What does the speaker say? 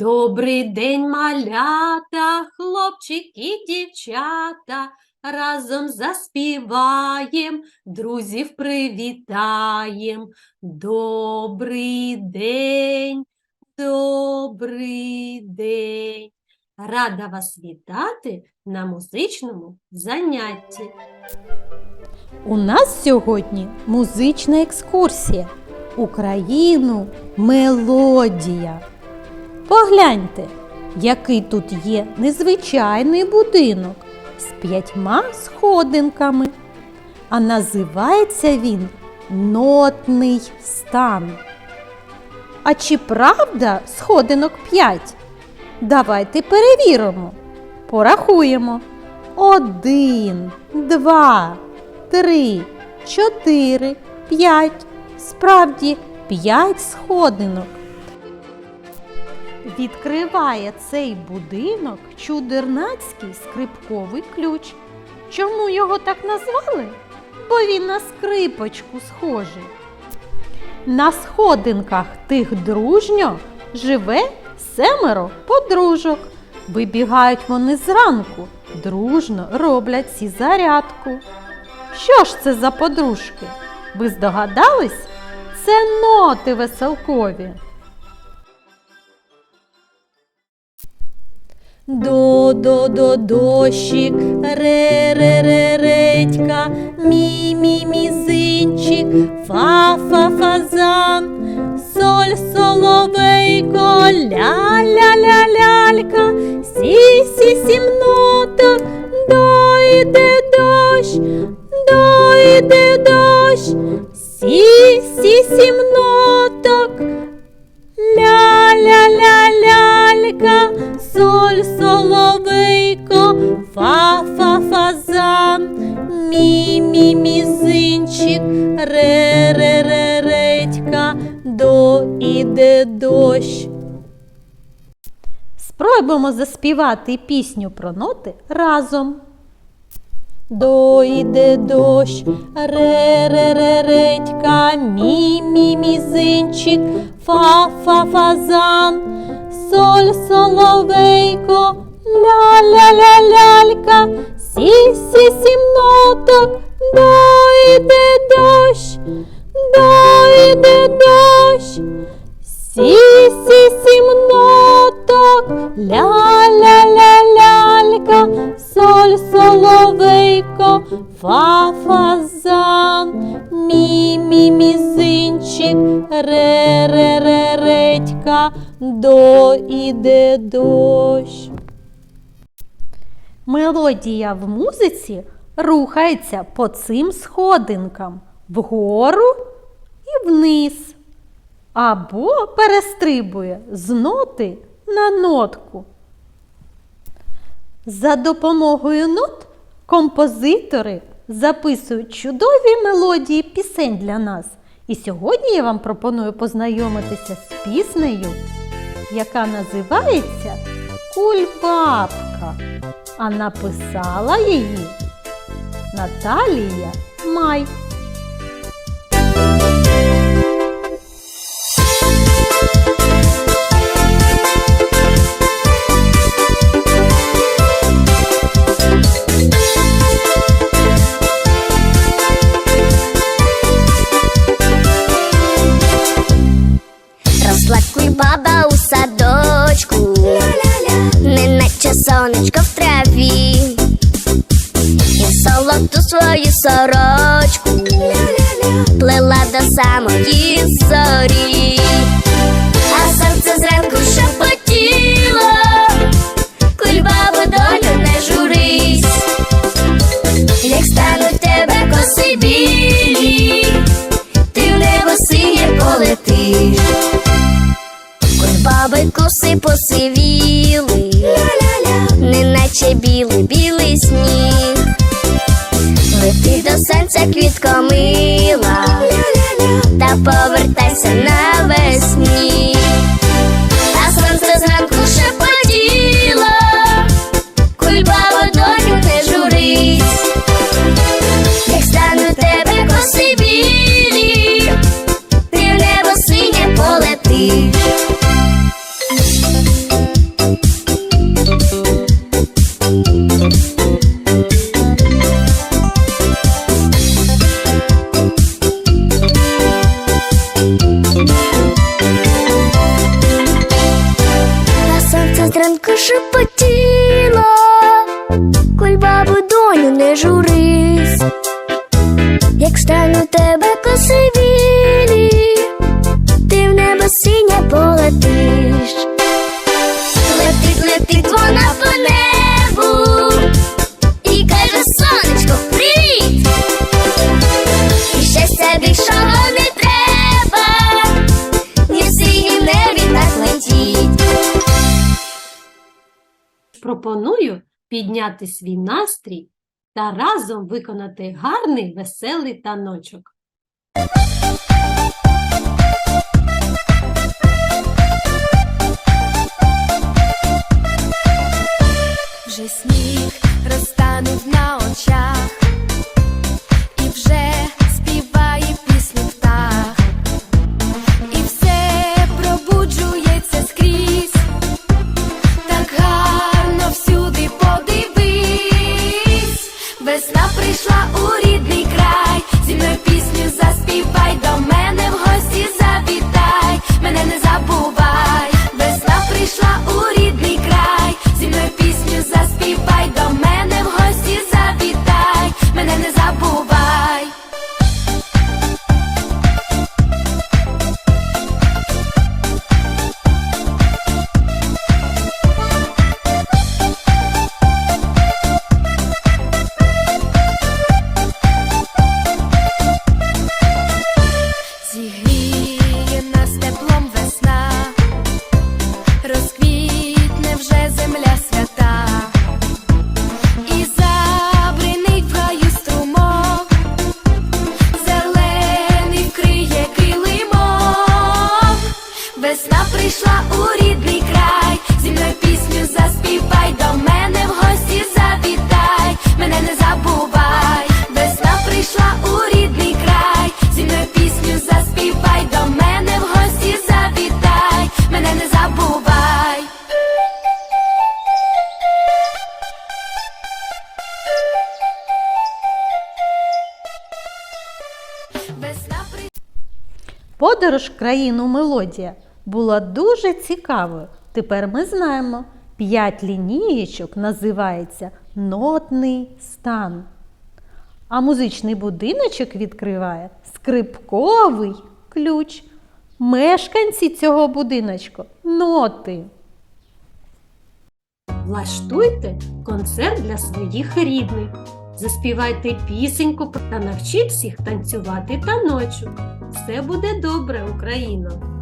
Добрий день, малята, хлопчики, дівчата, разом заспіваєм, друзів привітаєм. Добрий день, добрий день. Рада вас вітати на музичному занятті. У нас сьогодні музична екскурсія. Україну мелодія. Погляньте, який тут є незвичайний будинок з п'ятьма сходинками. А називається він нотний стан. А чи правда сходинок п'ять? Давайте перевіримо. Порахуємо. Один, два, три, чотири, п'ять. Справді п'ять сходинок. Відкриває цей будинок чудернацький скрипковий ключ. Чому його так назвали? Бо він на скрипочку схожий. На сходинках тих дружньо живе семеро подружок. Вибігають вони зранку, дружно роблять ці зарядку. Що ж це за подружки? Ви здогадались? Це ноти веселкові. До до до дощик, ре ре ре редька, мі мі мізинчик, фа фа фазан, соль соловейко, ля ля ля лялька, ре ре ре редька, до іде дощ. Спробуємо заспівати пісню про ноти разом. До іде дощ, ре ре ре редька, мі мі мізинчик, фа фа фазан, соль соловейко, ля ля ля лялька, сі сі сім ноток, до іде дощ, до іде дощ. Сі сі сім ноток, ля ля ля лялька, соль соловейко, фа фазан, мі мі мізинчик, ре ре ре редька, до іде дощ. Мелодія в музиці рухається по цим сходинкам вгору і вниз або перестрибує з ноти на нотку. За допомогою нот композитори записують чудові мелодії пісень для нас. І сьогодні я вам пропоную познайомитися з піснею, яка називається Кульбабка. А написала її Наталія Май. Росла кульбаба у садочку, неначе сонечко золоту свою сорочку плела до самої зорі, а серце зранку шепотіло, кульбабо, долю не журись, як стануть тебе коси білі, ти в небо синє полетиш. Баби коси посивіли, неначе білий білий сніг. Лети квітко мила, та повертайся навесні. пропоную підняти свій настрій та разом виконати гарний веселий таночок. Вже сніг розтанув на очах і вже Подорож країну мелодія була дуже цікавою. Тепер ми знаємо, п'ять лінієчок називається нотний стан. А музичний будиночок відкриває скрипковий ключ. Мешканці цього будиночку ноти. Влаштуйте концерт для своїх рідних. Заспівайте пісеньку та навчіть всіх танцювати та ночу. Все буде добре, Україно!